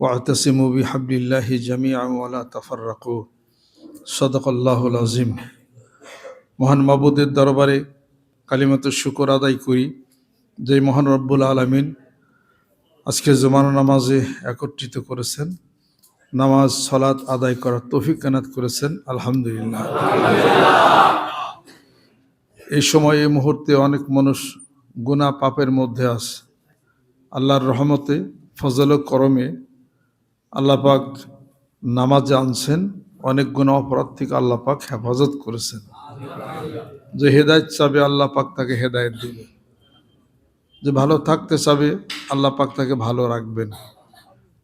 واعتصموا بحبل الله جميعا ولا تفرقوا صدق الله العظيم মহান মাবুদের দরবারে কালিমাত শুকর আদায় করি যে মহান রব্বুল আলমিন আজকে জুমানো নামাজে একত্রিত করেছেন নামাজ সলাৎ আদায় করার তৌফিক কানাত করেছেন আলহামদুলিল্লাহ এই সময় এই মুহূর্তে অনেক মানুষ গুণা পাপের মধ্যে আছে আল্লাহর রহমতে ফজল ও করমে আল্লাহ পাক নামাজে আনছেন, অনেক গুণা অপরাধ থেকে আল্লাহ পাক হেফাজত করেছেন। যে হেদায়ত চাবে, আল্লাহ পাক তাকে হেদায়ত দিবে। যে ভালো থাকতে চাবে, আল্লাহ পাক তাকে ভালো রাখবেন।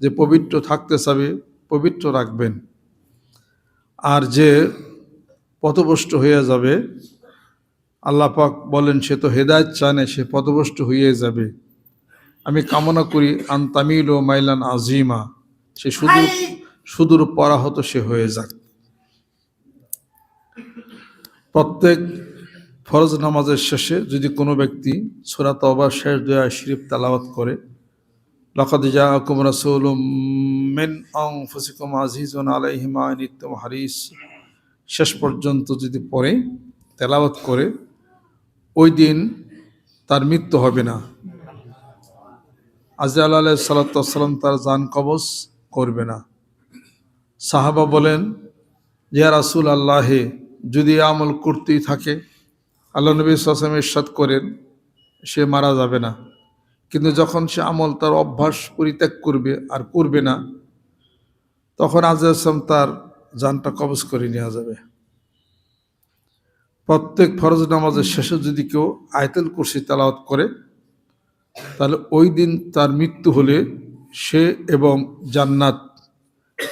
যে পবিত্র থাকতে চাবে, পবিত্র রাখবেন। আর যে পথভ্রষ্ট হয়ে যাবে, আল্লাহ পাক বলেন, সে তো হেদায়ত চায় না, সে পথভ্রষ্ট হয়ে যাবে। আমি কামনা করি আন্তামিল ও মাইলান আজিমা। সে সুদূর সুদূর পরাহত সে হয়ে যাক। প্রত্যেক ফরজ নামাজের শেষে যদি কোনো ব্যক্তি সুরা তবা শেষ দয়া শরীফ তালাওয়াত করে লকাদ জাআকুম রাসূলুম মিন আনফুসিকুম আজিজুন আলাইহি মা আনিতুম হারিস শেষ পর্যন্ত যদি পড়ে তেলাওয়াত করে ওই দিন তার মৃত্যু হবে না। আজরাল আলাহ সাল্লাম তার জান কবজ করবে না। সাহাবা বলেন, ইয়া রাসূল আল্লাহে যদি আমল করতেই থাকে, আল্লাহ নবী সাসম ইরশাদ করেন, সে মারা যাবে না। কিন্তু যখন সে আমল তার অভ্যাস পরিত্যাগ করবে আর করবে না, তখন আজম তার জানটা কবজ করে নেওয়া যাবে। প্রত্যেক ফরজ নামাজের শেষে যদি কেউ আয়তেল কুরসি তালাওয়াত করে, তাহলে ওই দিন তার মৃত্যু হলে সে এবং জান্নাত।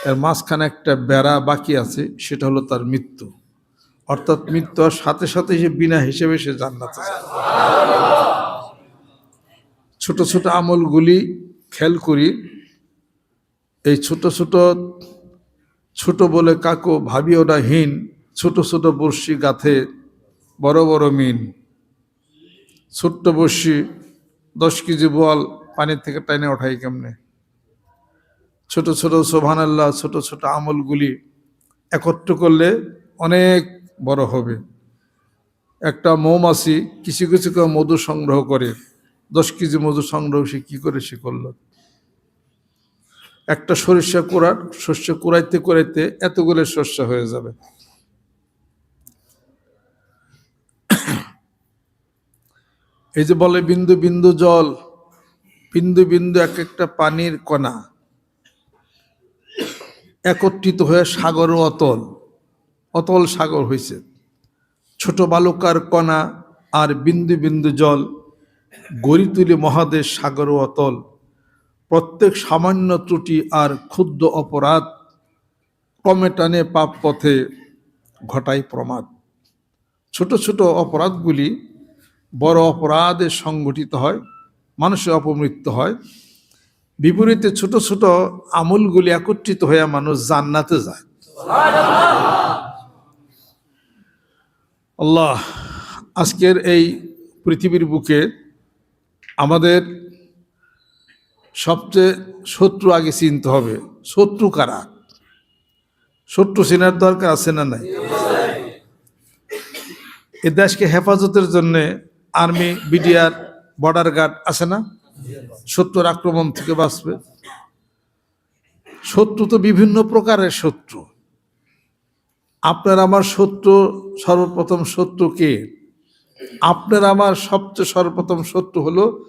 এর মাঝখানে একটা বেড়া বাকি আছে, সেটা হলো তার মৃত্যু। অর্থাৎ মৃত্যু সাথে সাথে সে বিনা হিসেবে সে জান্নাতে ছোট ছোট আমলগুলি খেয়াল করি। এই ছোট ছোট ছোট বলে কাকো ভাবি ওটা হীন, ছোট ছোট বর্ষি গাথে বড় বড় মিন। ছোট্ট বর্ষি দশ কেজি বল পানির থেকে টাইনে ওঠাই কেমনে? ছোট ছোট সোভান আল্লাহ ছোট ছোট আমলগুলি একত্র করলে অনেক বড় হবে। একটা মৌমাছি কিছু কিছু করে মধু সংগ্রহ করে, দশ কেজি মধু সংগ্রহ সে কী করে সে করল? একটা সরিষা কুড়ার শস্য কুড়াইতে কুড়াইতে এতগুলো শস্য হয়ে যাবে। এই যে বলে বিন্দু বিন্দু জল, বিন্দু বিন্দু এক একটা পানির কণা। একত্রিত হয়ে সাগর অতল অতল সাগর হয়েছে ছোট বালুকার কণা আর বিন্দু বিন্দু জল গড়ি তুলে মহাদেশ সাগর অতল। প্রত্যেক সামান্য ত্রুটি আর ক্ষুদ্র অপরাধ ক্রমে টানে পাপ পথে ঘটায় প্রমাদ। ছোট ছোট অপরাধগুলি বড় অপরাধে সংগঠিত হয় মানুষের অপমৃত্যু হয়। বিপরীতে ছোট ছোট আমলগুলি একত্রিত হয়ে মানুষ জান্নাতে যায়। আল্লাহ, আজকের এই পৃথিবীর বুকে আমাদের সবচেয়ে শত্রু আগে চিনতে হবে, শত্রু কারা? শত্রু চেনার দরকার আছে না নাই? এ দেশকে হেফাজতের জন্যে আর্মি, বিডিআর, বর্ডার গার্ড আছে না? শত্রুর আক্রমণ থেকে বাঁচবে। শত্রু তো বিভিন্ন প্রকারের শত্রু। আপনার আমার শত্রু সর্বপ্রথম শত্রু কে? আপনার আমার সবচেয়ে সর্বপ্রথম শত্রু হলো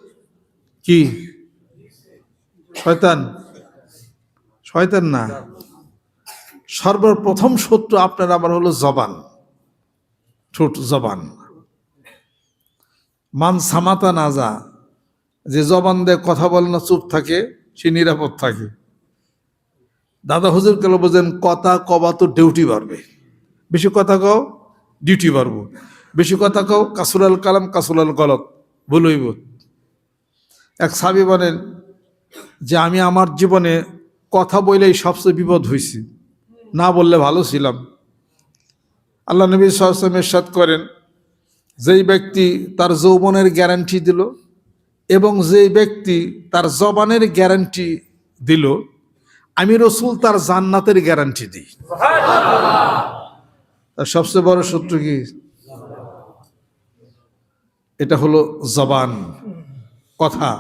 কি? শয়তান। শয়তান না। সর্বপ্রথম শত্রু আপনার আমার হলো জবান। ঠোঁট জবান। মান সামাতা না যা জবান দিয়ে কথা বলে না, চুপ থাকে, সে নিরাপদ থাকে। দাদা হুজুর কেন বোঝেন কথা কবা তো ডিউটি বাড়বে। বেশি কথা কও ডিউটি বাড়বো। বেশি কথা কও, কাসুলাল কালাম, কাসুলাল গলত বলইব এক সাবি বলেন যে, আমি আমার জীবনে কথা বলেই সবচেয়ে বিপদ হয়েছি না বললে ভালো ছিলাম। আল্লাহ নবী সাল্লাম এরশাদ করেন, যেই ব্যক্তি তার যৌবনের গ্যারান্টি দিল এবং যেই ব্যক্তি তার জবানের গ্যারান্টি দিল, আমি রসুল তার জান্নাতের গ্যারান্টি দিই। তার সবচেয়ে বড় শত্রু কি? এটা হলো জবান। কথা।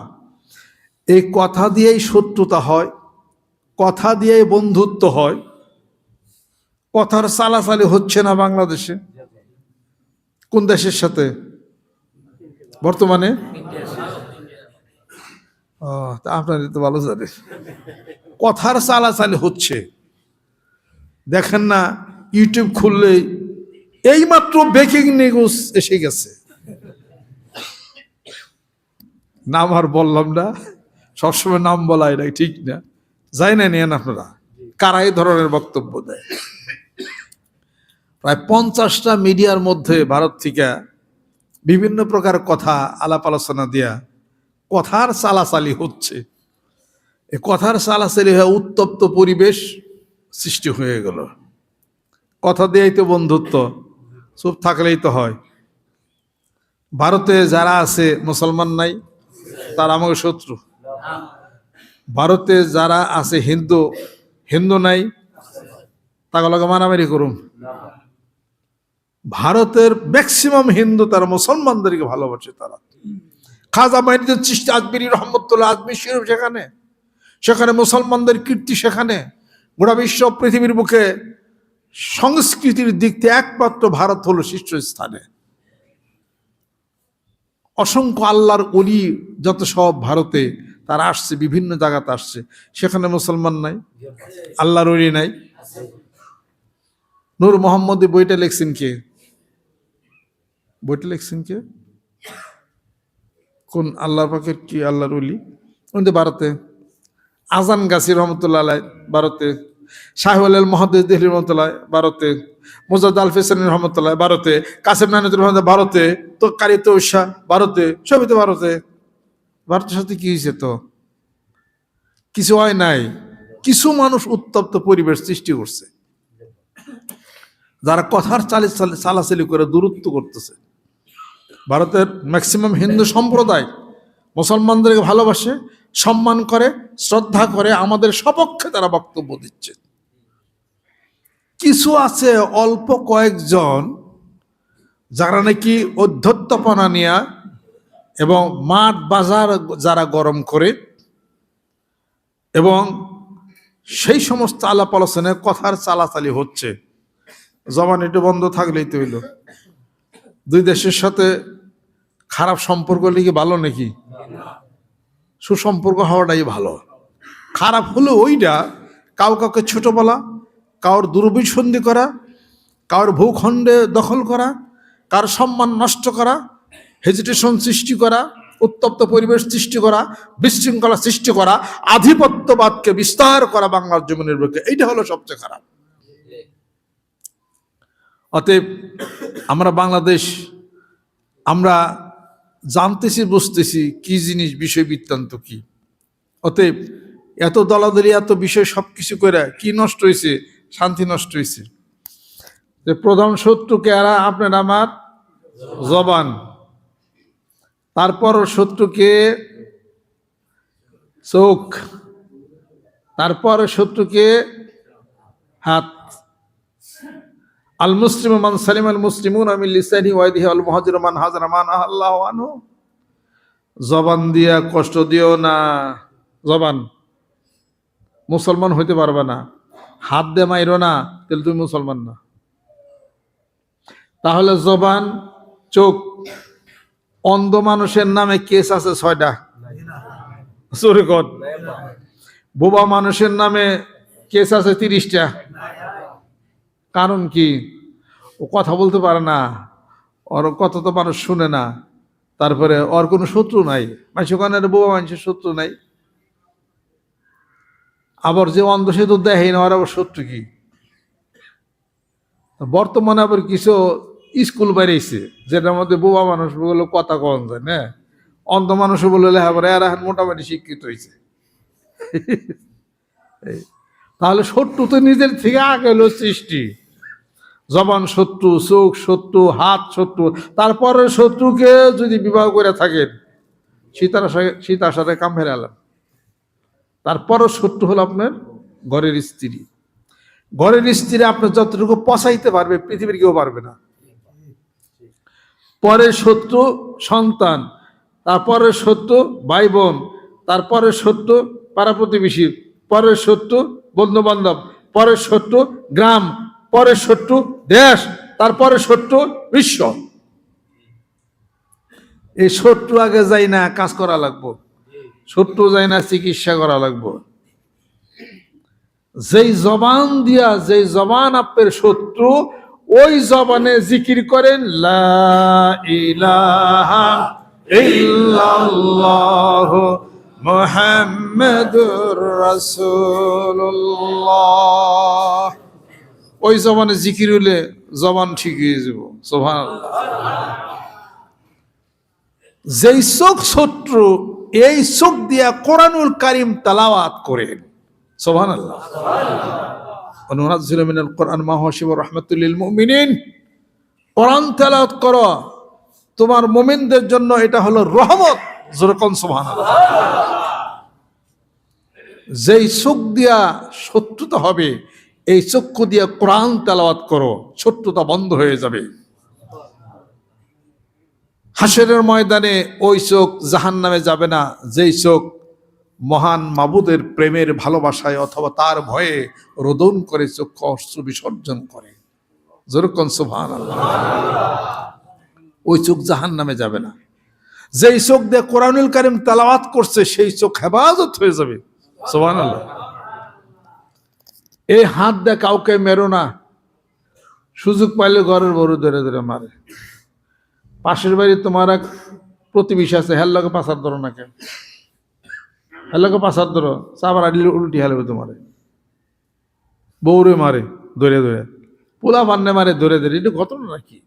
এই কথা দিয়েই শত্রুতা হয়, কথা দিয়েই বন্ধুত্ব হয়। কথার চালাচালি হচ্ছে না বাংলাদেশে। কোন দেশের সাথে? বর্তমানে? ও, তা আপনাদের তো ভালো জানে। কথার চালাচালি হচ্ছে। দেখেন না, ইউটিউব খুললেই এইমাত্র ব্রেকিং নিউজ এসে গেছে। নাম আর বললাম না, সবসময় নাম বলা এটা ঠিক না। যাই না নিয়েন আপনারা, কারা এই ধরনের বক্তব্য দেয়? প্রায় পঞ্চাশটা মিডিয়ার মধ্যে ভারত থেকে বিভিন্ন প্রকার কথা আলাপ আলোচনা দিয়া কথার চালাচালি হচ্ছে। এ কথার চালাচালি হয়ে উত্তপ্ত পরিবেশ সৃষ্টি হয়ে গেল। কথা দিয়েই তো বন্ধুত্ব, চুপ থাকলেই তো হয়। ভারতে যারা আছে, মুসলমান নাই, তারা আমাকে শত্রু। ভারতে যারা আছে, হিন্দু হিন্দু নাই, তাগুলোকে মারামারি করুন। ভারতের ম্যাক্সিমাম হিন্দু তারা মুসলমানদেরকে ভালোবাসে তারা। খাজা মাইনুদ্দিন চিস্তি আজমিরি রহমতুল্লাহ আজমির শরীফ সেখানে। সেখানে মুসলমানদের কীর্তি সেখানে। গোটা বিশ্ব পৃথিবীর বুকে সংস্কৃতির দিক থেকে একমাত্র ভারত হলো শীর্ষস্থানে। অসংখ্য আল্লাহর অলি যত সব ভারতে, তারা আসছে, বিভিন্ন জায়গাতে আসছে। সেখানে মুসলমান নাই, আল্লাহর অলি নাই। নূর মোহাম্মদ বইটা লেখছেন কে? বইটা লেখছেন কে? কোন আল্লাহ পাকের কি আল্লাহর অলি উনি ভারতে। আজান গাছি রহমতুল্লাহ আলাই ভারতে। শাহুল মহাদেশ দেহলি রহমতুল্লাহ ভারতে। মোজাদ আল ফেসানি রহমতুল্লাহ ভারতে। কাসেম নানুদ্দিন রহমত ভারতে তো কারি তো উষা ভারতে। সবই তো ভারতে। ভারতের সাথে কি হয়েছে তো? কিছু হয় নাই। কিছু মানুষ উত্তপ্ত পরিবেশ সৃষ্টি করছে। যারা কথার চালি চালাচালি করে দূরত্ব করতেছে। ভারতের ম্যাক্সিমাম হিন্দু সম্প্রদায় মুসলমানদেরকে ভালোবাসে সম্মান করে শ্রদ্ধা করে আমাদের সপক্ষে তারা বক্তব্য দিচ্ছে। কিছু আছে অল্প কয়েকজন যারা নাকি অধ্যত্তপনা নিয়ে এবং মাঠ বাজার যারা গরম করে এবং সেই সমস্ত আলাপ আলোচনায় কথার চালাচালি হচ্ছে। জবান একটু বন্ধ থাকলেই তো হইল। দুই দেশের সাথে খারাপ সম্পর্ক লিখে ভালো নাকি? সুসম্পর্ক হওয়াটাই ভালো। খারাপ হলো ওইটা, কাউ কাউকে ছোট বলা কারোর দুর্বিসন্ধি করা কারোর ভূখণ্ডে দখল করা, কার সম্মান নষ্ট করা হেজিটেশন সৃষ্টি করা, উত্তপ্ত পরিবেশ সৃষ্টি করা, বিশৃঙ্খলা সৃষ্টি করা, আধিপত্যবাদকে বিস্তার করা বাংলার জমিনের বুকে, এইটা হলো সবচেয়ে খারাপ। অতএব আমরা বাংলাদেশ, আমরা জানতেছি, বুঝতেছি কি জিনিস, বিষয় বৃত্তান্ত কি। অতএব এত দলাদলি, এত বিষয় সব কিছু করে কি নষ্ট হয়েছে শান্তি নষ্ট হয়েছে যে প্রধান শত্রুকে এরা আপনার আমার জবান। তারপর শত্রুকে চোখ। তারপর শত্রুকে হাত। আল মুসলিম মান সালিম আল মুসলিমুন আমিল লিসানি ওয়াইদিহি আল মুহাজির মান হাজরা মান আল্লাহ আনহু। জবান দিয়া কষ্ট দিও না। জবান। মুসলমান হইতে পারবে না। হাত দে মাইরো না, তাহলে তুমি মুসলমান না। তাহলে জবান, চোখ, অন্ধ মানুষের নামে কেস আছে ছয়টা। বোবা মানুষের নামে কেস আছে তিরিশটা। কারণ কি? ও কথা বলতে পারে না, ওর কথা তো মানুষ শুনে না। তারপরে ওর কোনো শত্রু নাই। মানুষ ওখানে বোবা মানুষের শত্রু নাই। আবার যে অন্ধ সেতু দেখে না, ওর আবার শত্রু কি? বর্তমানে আবার কিছু স্কুল বেরিয়েছে, যেটার মধ্যে বোবা মানুষ বলে কথা কন যায়, না? অন্ধ মানুষ বলে লেখাপড়া, এরা এখন মোটামুটি শিক্ষিত হয়েছে। তাহলে শত্রু তো নিজের থেকে আগে সৃষ্টি। জবান শত্রু, চোখ শত্রু, হাত শত্রু তারপরে শত্রুকে যদি বিবাহ করে থাকেন, সীতার সীতার সাথে কাম ফেরে আলাম তারপরও শত্রু হলো আপনার ঘরের স্ত্রী। ঘরের স্ত্রী আপনার যতটুকু পচাইতে পারবে, পৃথিবীর কেউ পারবে না। পরে শত্রু সন্তান তারপরে শত্রু ভাই বোন তারপরে শত্রু পাড়া প্রতিবেশী পরের শত্রু বন্ধু বান্ধব পরের শত্রু গ্রাম পরের শত্রু দেশ তারপরে শত্রু বিশ্ব। এই শত্রু আগে যাই না, কাজ করা লাগবো। শত্রু যাই না, চিকিৎসা করা লাগবো। যেই জবান দিয়া, যেই জবান আপনার শত্রু, ওই জবানে জিকির করেন মুহাম্মাদুর রাসূলুল্লাহ। ওই জবানে জিকির হলে জবান ঠিক হয়ে যাব। সুবহানাল্লাহ। যেই চোখ শত্রু, এই চোখ দিয়া কোরআনুল কারিম তালাওয়াত করেন। সোহান আল্লাহ অনুরাজিল মিনাল কোরআন মাহসিব রহমতুল্লিল মুমিনিন। কোরআন তেলাওয়াত করো। তোমার মুমিনদের জন্য এটা হলো রহমত। যেরকম সোহান যেই চোখ দিয়া শত্রুতা হবে এই চক্ষু দিয়া কোরআন তেলাওয়াত করো শত্রুতা বন্ধ হয়ে যাবে। হাসরের ময়দানে ওই চোখ জাহান নামে যাবে না, যেই চোখ মহান মাবুদের প্রেমের ভালোবাসায় অথবা তার ভয়ে রোদন করে চক্ষু অশ্রু বিসর্জন করে। ওই চোখ জাহান নামে যাবে না। যেই চোখ দিয়ে কোরআনুল কারিম তালাওয়াত করছে, সেই চোখ হেফাজত হয়ে যাবে। সোহান এই হাত দিয়ে কাউকে মেরো না। সুযোগ পাইলে ঘরের বড় ধরে ধরে মারে। পাশের বাড়ি তোমার এক প্রতিবেশী আছে হেল লোকে পাশার ধরো না কেন? হেল লোকে পাশার ধরো, চাবার আডলি উল্টি হেলবে তোমারে। বউরে মারে ধরে ধরে। পোলা বান্নে মারে ধরে ধরে। এটা ঘটনা নাকি?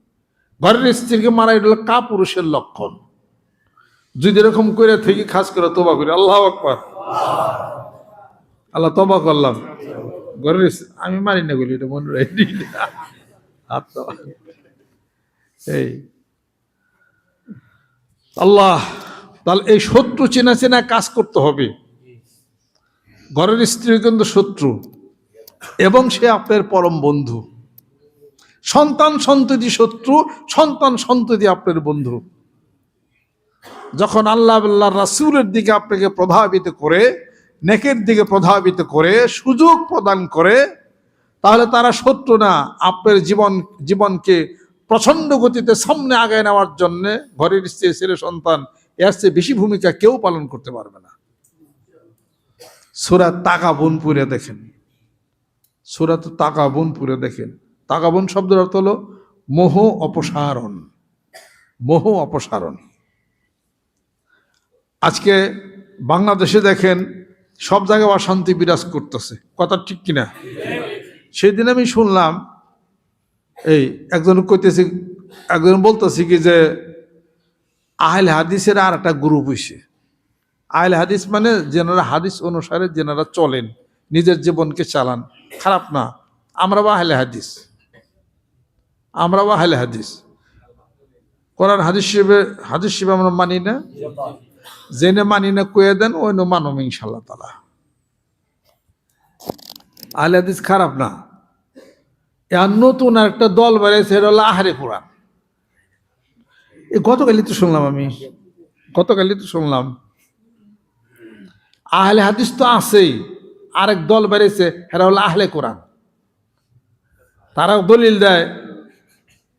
ঘরের স্ত্রীকে মারা এটা হলো কা পুরুষের লক্ষণ। যদি এরকম করে থেকে খাস করে তোবা করে। আল্লাহ আকবার। আল্লাহ তবা করলাম। আমি মারি না বলি এটা মনে রাখি এই। আল্লাহ, তাহলে এই শত্রু চেনা চেনা কাজ করতে হবে। ঘরের স্ত্রী কিন্তু শত্রু, এবং সে আপনার পরম বন্ধু। সন্তান সন্ততি শত্রু, সন্তান সন্ততি আপনার বন্ধু। যখন আল্লাহ আল্লাহ রাসুলের দিকে আপনাকে প্রভাবিত করে নেকের দিকে প্রভাবিত করে, সুযোগ প্রদান করে, তাহলে তারা শত্রু না। আপনার জীবন, জীবনকে প্রচণ্ড গতিতে সামনে আগায় নেওয়ার জন্যে ঘরের স্ত্রী, ছেলে, সন্তান, এর চেয়ে বেশি ভূমিকা কেউ পালন করতে পারবে না। সুরা তাকা বনপুরে দেখেন। সুরা তো তাকা বনপুরে দেখেন। তাকা বন শব্দের অর্থ হলো মোহ অপসারণ। মোহ অপসারণ। আজকে বাংলাদেশে দেখেন সব জায়গায় অশান্তি বিরাজ করতেছে। কথা ঠিক কিনা? সেদিন আমি শুনলাম, এই একজন কইতেছি, একজন বলতেছি কি যে, আহলে হাদিসের আর একটা গ্রুপ হইছে। আহলে হাদিস মানে যেনারা হাদিস অনুসারে যেনারা চলেন, নিজের জীবনকে চালান। খারাপ না আমরা বা আহলে হাদিস। আমরা বা আহলে হাদিস। কোরআন হাদিস শিবে হাদিস শিবে আমরা মানি না। জেনে মানি না কয়ে দেন ওই নো মানব ইনশাল্লাহ তালা আহলে হাদিস খারাপ না। আর নতুন একটা দল বেড়েছে সেটা হলো আহারে কোরআন। এই গতকালই তো শুনলাম আমি। গতকালই তো শুনলাম। আহলে হাদিস তো আছেই। আরেক দল বেড়েছে এরা হলো আহলে কোরআন। তারা দলিল দেয়।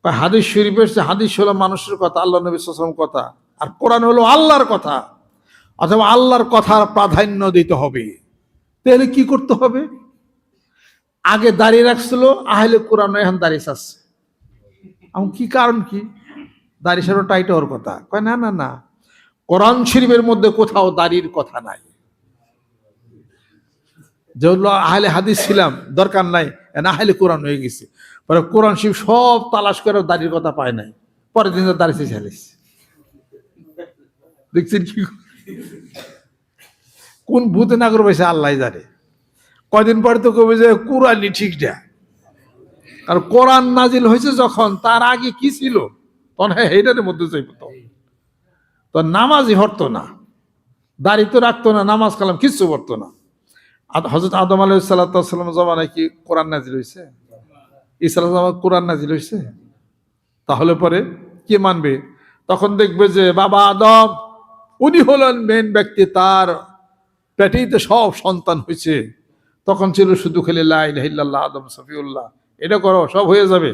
হাদিস শরীফের হাদিস হলো মানুষের কথা, আল্লাহ নবী সাল্লাম কথা। আর কোরআন হলো আল্লাহর কথা, অথবা আল্লাহর কথার প্রাধান্য দিতে হবে। তাহলে কি করতে হবে? আগে দাঁড়িয়ে রাখছিল, আহলে কোরআন এখন দাঁড়িয়ে চাচ্ছে এখন কি কারণ কি? দাঁড়িয়ে সারো টাইট হওয়ার কথা। কয়, না না না। কোরআন শরীফের মধ্যে কোথাও দাড়ির কথা নাই। যেগুলো আহলে হাদিস ছিলাম, দরকার নাই আহলে কোরআন হয়ে গেছে। পরে কোরআন শিব সব তালাশ করে দাড়ির কথা পায় নাই। পরের দিন ছেলেছে। দেখছেন কি? কোন ভূতে না করে বসে আল্লাহ জানে। কয়দিন পরে তো কবে যে কোরআনই ঠিক না। আর কোরআন নাজিল হয়েছে যখন, তার আগে কি ছিল? তখন হ্যাঁ এইটার মধ্যে চাইব তো তো নামাজই হরতো না। দাড়ি তো রাখতো না, নামাজ কালাম কিচ্ছু পড়তো না। হজরত আদম আলাই সাল্লাম জমানায় কি কোরআন নাজিল হয়েছে? ইসলাম কোরআন নাজিল হয়েছে? তাহলে পরে কে মানবে? তখন দেখবে যে বাবা আদম উনি হলেন মেন ব্যক্তি, তার পেটেই তো সব সন্তান হয়েছে। তখন ছিল শুধু খেলে লাইল্লাহ আদম সফিউল্লাহ। এটা করো, সব হয়ে যাবে।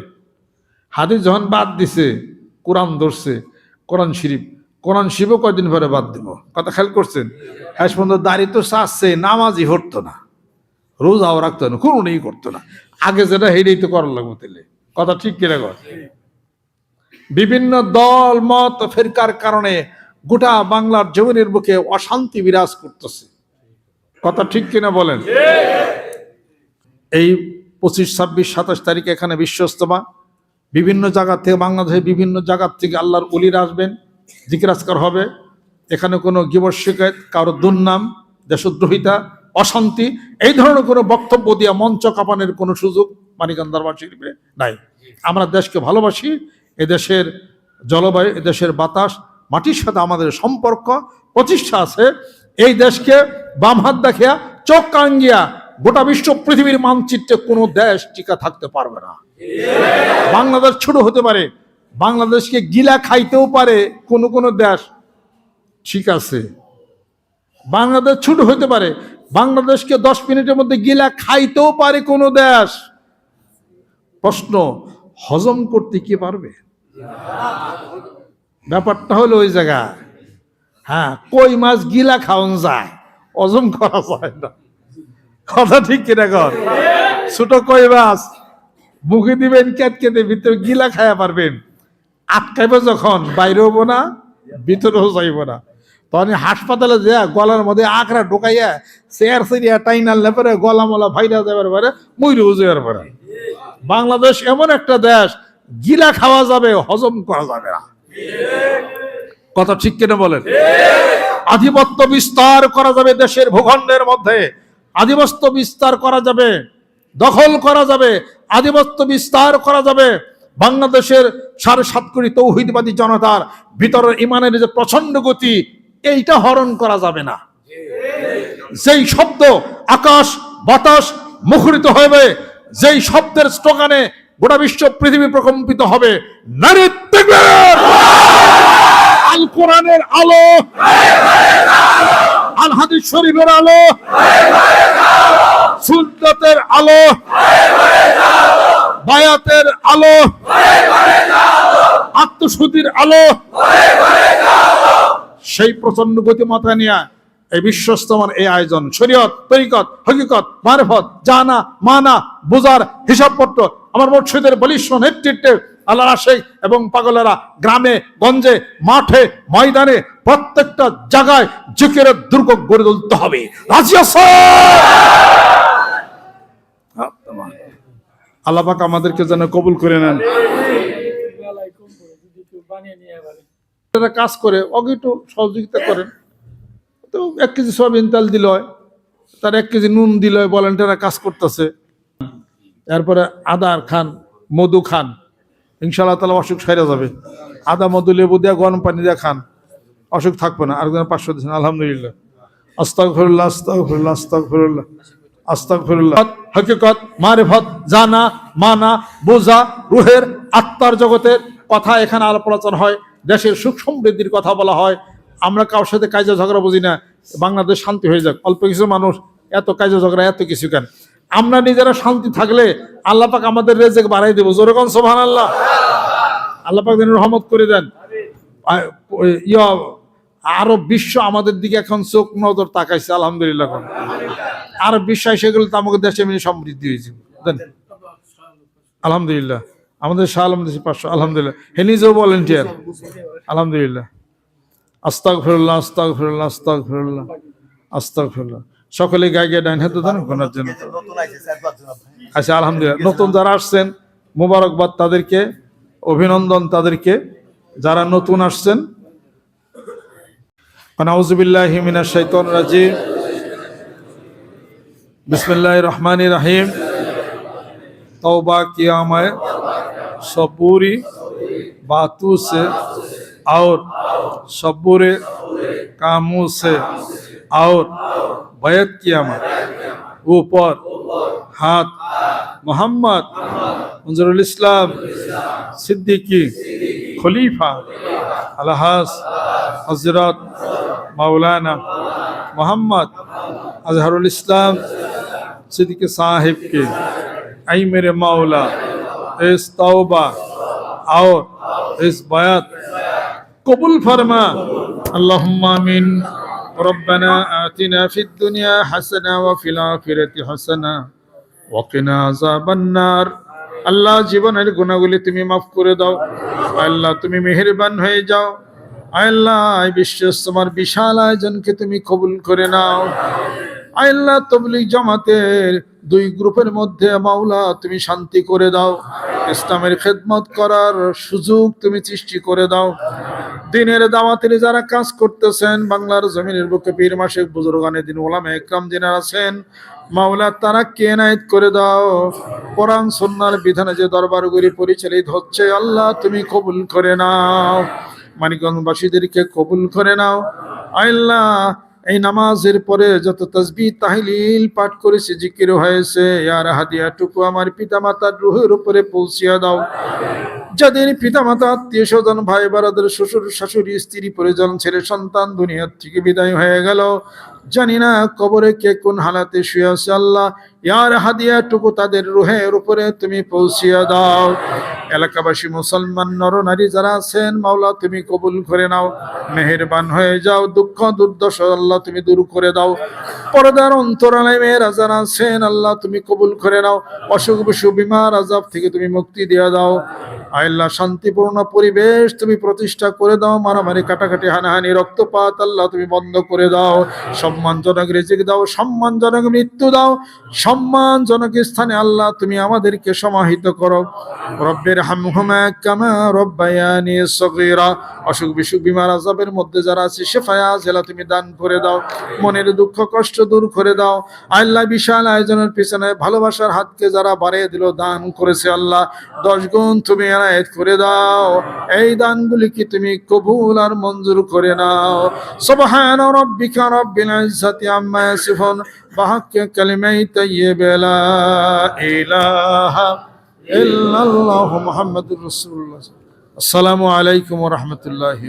হাদিস যখন বাদ দিছে, কোরআন ধরছে, কোরআন শরীফ, কোরআন শিবও কয়দিন পরে বাদ দিব? কথা খেয়াল করছেন? হ্যাঁ পর্যন্ত দাড়ি তো চাচ্ছে নামাজই হরতো না। রোজাও রাখতো না কোনো নেই করতো না। আগে যেটা হেরেই তো করার লাগবো তাহলে কথা ঠিক কিনা কর বিভিন্ন দল, মত, ফেরকার কারণে গোটা বাংলার জমিনের বুকে অশান্তি বিরাজ করতেছে। কথা ঠিক কিনা বলেন? এই পঁচিশ, ছাব্বিশ, সাতাশ তারিখে এখানে বিশ্বস্তমা বিভিন্ন জায়গা থেকে বাংলাদেশের বিভিন্ন জায়গার থেকে আল্লাহর উলিরা আসবেন। জিজ্ঞাসকার হবে। এখানে কোনো গিবর শিকায়ত, কারও দুর্নাম, দেশদ্রোহিতা, অশান্তি, এই ধরনের কোনো বক্তব্য দিয়া মঞ্চ কাঁপানোর কোনো সুযোগ মানিকান দরবার শিল্পে নাই। আমরা দেশকে ভালোবাসি, এদেশের জলবায়ু, এদেশের বাতাস মাটির সাথে আমাদের সম্পর্ক, প্রতিষ্ঠা আছে। এই দেশকে বাম হাত দেখিয়া, চোখ কাঙ্গিয়া গোটা বিশ্ব পৃথিবীর মানচিত্রে কোনো দেশ টিকা থাকতে পারবে না। বাংলাদেশ ছোট হতে পারে, বাংলাদেশকে গিলা খাইতেও পারে কোন কোন দেশ, ঠিক আছে। বাংলাদেশ ছোট হতে পারে, বাংলাদেশকে দশ মিনিটের মধ্যে গিলা খাইতেও পারে কোনো দেশ। প্রশ্ন, হজম করতে কি পারবে? ব্যাপারটা হলো ওই জায়গা। হ্যাঁ কই মাছ গিলা খাওয়ান যায়? হজম করা যায় না। কথা ঠিক কিনা কর? ছোট কই মাছ, মুখে দিবেন, কেট কেটে ভিতরে গিলা খায়া পারবেন। আটকাইব যখন বাইরে হব না, ভিতরেও যাইব না। তখন হাসপাতালে যা গলার মধ্যে আঁকড়া ঢোকাইয়া চেয়ার সেরিয়া টাইনাল লেপারে গলা মলা ভাইরা যাবার পারে ময়ূর যাবার পারে। বাংলাদেশ এমন একটা দেশ, গিলা খাওয়া যাবে, হজম করা যাবে না। কথা ঠিক কিনা বলেন? আধিপত্য বিস্তার করা যাবে দেশের ভূখণ্ডের মধ্যে। আধিপত্য বিস্তার করা যাবে, দখল করা যাবে, আধিপত্য বিস্তার করা যাবে। বাংলাদেশের সাড়ে সাত কোটি তৌহিদবাদী জনতার ভিতরের ইমানের যে প্রচণ্ড গতি, এইটা হরণ করা যাবে না। যেই শব্দ আকাশ, বাতাস মুখরিত হবে যেই শব্দের স্লোগানে গোটা বিশ্ব পৃথিবী প্রকম্পিত হবে, নারী! আল কোরআনের আলো। আল হাদিস শরীফের আলো। সুন্নতের আলো। বায়াতের আলো। আত্মশুদ্ধির আলো। সেই প্রচণ্ড গতি মাথায় নিয়ে এই বিশ্বস্তমার এই আয়োজন। শরীয়ত, তরিকত, হকিকত, মারফত, জানা, মানা, বুজার হিসাবপত্র, আমার মসজিদের বলিষ্ঠ নেতৃত্বে আল্লাহ শেখ এবং পাগলেরা গ্রামে, গঞ্জে, মাঠে, ময়দানে প্রত্যেকটা জায়গায় জিকির দুর্গ গড়ে তুলতে হবে। রাজি? আল্লাহ আমাদেরকে যেন কবুল করে নেন। কাজ করে অগিটু সহযোগিতা করেন। তো এক কেজি সয়াবিন তেল দিল হয়, তার এক কেজি নুন দিল হয় কাজ করতেছে। এরপরে আদার খান, মধু খান। ইনশাল্লাহ তালা অসুখ সাইরা যাবে। আদা মধু লেবু দিয়ে গরম পানি দিয়ে খান। অসুখ থাকবে না আরেকজন পাঁচশো দিচ্ছেন আলহামদুলিল্লাহ। আস্তাক ফিরুল্লাহ আস্তাক ফিরুল্লাহ আস্তাক ফিরুল্লাহ আস্তাক ফিরুল্লাহ হকিকত, মারেফত, জানা, মানা, বোঝা, রুহের, আত্মার জগতের কথা এখানে আলোচনা হয়, দেশের সুখ সমৃদ্ধির কথা বলা হয়। আমরা কারোর সাথে কাজে ঝগড়া বুঝি না, বাংলাদেশ শান্তি হয়ে যাক। অল্প কিছু মানুষ এত কাজে ঝগড়া, এত কিছু কেন? আমরা নিজেরা শান্তি থাকলে আল্লাহ আমাদের রেজেক বাড়াই দেবো। জোরকন সোহান আল্লাহ আল্লাহ পাক যেন রহমত করে দেন। ইয়া আরও বিশ্ব আমাদের দিকে এখন চোখ নজর তাকাইছে আলহামদুলিল্লাহ। এখন আর বিশ্বাস সেগুলো তো আমাদের দেশে এমনি সমৃদ্ধি হয়েছে আলহামদুলিল্লাহ। আমাদের শাহ আলম দেশে পাঁচশো আলহামদুলিল্লাহ। হে নিজেও ভলেন্টিয়ার। আলহামদুলিল্লাহ। আস্তাক ফিরুল্লাহ আস্তাক ফিরুল্লাহ আস্তাক ফিরুল্লাহ আস্তাক ফিরুল্লাহ সকলে গায়ে গিয়ে ডাইন হাতে দেন গোনার জন্য। আচ্ছা আলহামদুলিল্লাহ। নতুন যারা আসছেন মোবারকবাদ তাদেরকে। অভিনন্দন তাদেরকে যারা নতুন আসছেন নাউজুবিল্লাহি মিনাশ শাইতানির রাজিম বিসমিল্লাহির রহমানির রহিম तौबा किया मैं सबूरी बातों से और सबूरे कामों से और बैत किया मैं ऊपर हाथ मोहम्मद मंजरुल इस्लाम সিদ্দিকি খলিফা আলহাস হজরত মাওলানা মোহাম্মদ আজহারুল ইসলাম সিদ্দিকি সাহেবকে আই মেরে মাওলা এস তাওবা আও এস বায়াত কবুল ফার্মা আল্লাহ আমিন ربنا آتنا في الدنيا حسنة وفي الآخرة حسنة وقنا عذاب النار আল্লাহ জীবনের গুণাগুলি তুমি মাফ করে দাও। আল্লাহ তুমি মেহেরবান হয়ে যাও। আল্লাহ, এই বিশ্ব তোমার বিশাল আয়োজনকে তুমি কবুল করে নাও। আল্লাহ, তবলিগ জামাতের দুই গ্রুপের মধ্যে মাওলা তুমি শান্তি করে দাও। ইসলামের খেদমত করার সুযোগ তুমি সৃষ্টি করে দাও। দিনের দাওয়াতের যারা কাজ করতেছেন, বাংলার জমিনের বুকে পীর মাসিক বুজুর্গানে দিন ওলামে একরাম যিনারা আছেন মাওলা তারা কেনায়েত করে দাও। কোরআন সন্ন্যার বিধানে যে দরবারগুলি পরিচালিত হচ্ছে, আল্লাহ তুমি কবুল করে নাও। মানিকগঞ্জবাসীদেরকে কবুল করে নাও। আল্লাহ, এই নামাজের পরে যত তসবি তাহলিল পাঠ করেছে, জিকির হয়েছে, আর হাদিয়াটুকু আমার পিতামাতার রুহের উপরে পৌঁছিয়া দাও। যাদের পিতামাতা আত্মীয় স্বজন ভাই বারাদের শ্বশুর, শাশুড়ি, স্ত্রী, পরিজন, ছেলে, সন্তান, দুনিয়ার থেকে বিদায় হয়ে গেল। জানি না কবরে কে কোন হালাতে শুয়ে আছে আল্লাহ। ইয়ার হাদিয়াটুকু তাদের রুহের উপরে তুমি পৌঁছিয়া দাও। এলাকাবাসী মুসলমান, নরনারী যারা আছেন, মাওলা তুমি কবুল করে নাও। মেহেরবান হয়ে যাও, দুঃখ, দুর্দশা আল্লাহ তুমি দূর করে দাও। পরদার অন্তরালয় মেয়েরা যারা আছেন, আল্লাহ তুমি কবুল করে নাও। অসুখ বিসুখ, বিমার আজাব থেকে তুমি মুক্তি দিয়ে দাও। আল্লাহ শান্তিপূর্ণ পরিবেশ তুমি প্রতিষ্ঠা করে দাও। মারামারি, কাটাকাটি, হানাহানি, রক্তপাত আল্লাহ তুমি বন্ধ করে দাও। সম্মানজনক রেজিক দাও, সম্মানজনক মৃত্যু দাও, সম্মানজনক স্থানে আল্লাহ তুমি আমাদেরকে সমাহিত করো। রব্বের অসুখ বিসুখ বিমার আজাবের মধ্যে যারা আছে, শেফায়া জেলা তুমি দান করে দাও। মনের দুঃখ কষ্ট দূর করে দাও। আল্লাহ বিশাল আয়োজনের পিছনে ভালোবাসার হাতকে যারা বাড়িয়ে দিল, দান করেছে আল্লাহ। দশ গুণ তুমি এনায়েত করে দাও। এই দানগুলি কি তুমি কবুল আর মঞ্জুর করে নাও? সুবহান রাব্বিকা রাব্বিল ইয়াসিফুন বাহাক্কি কালিমাই তাইয়্যিবা লা ইলাহা ইল্লাল্লাহু মুহাম্মাদুর রাসূলুল্লাহ আসসালামু আলাইকুম রাহমাতুল্লাহি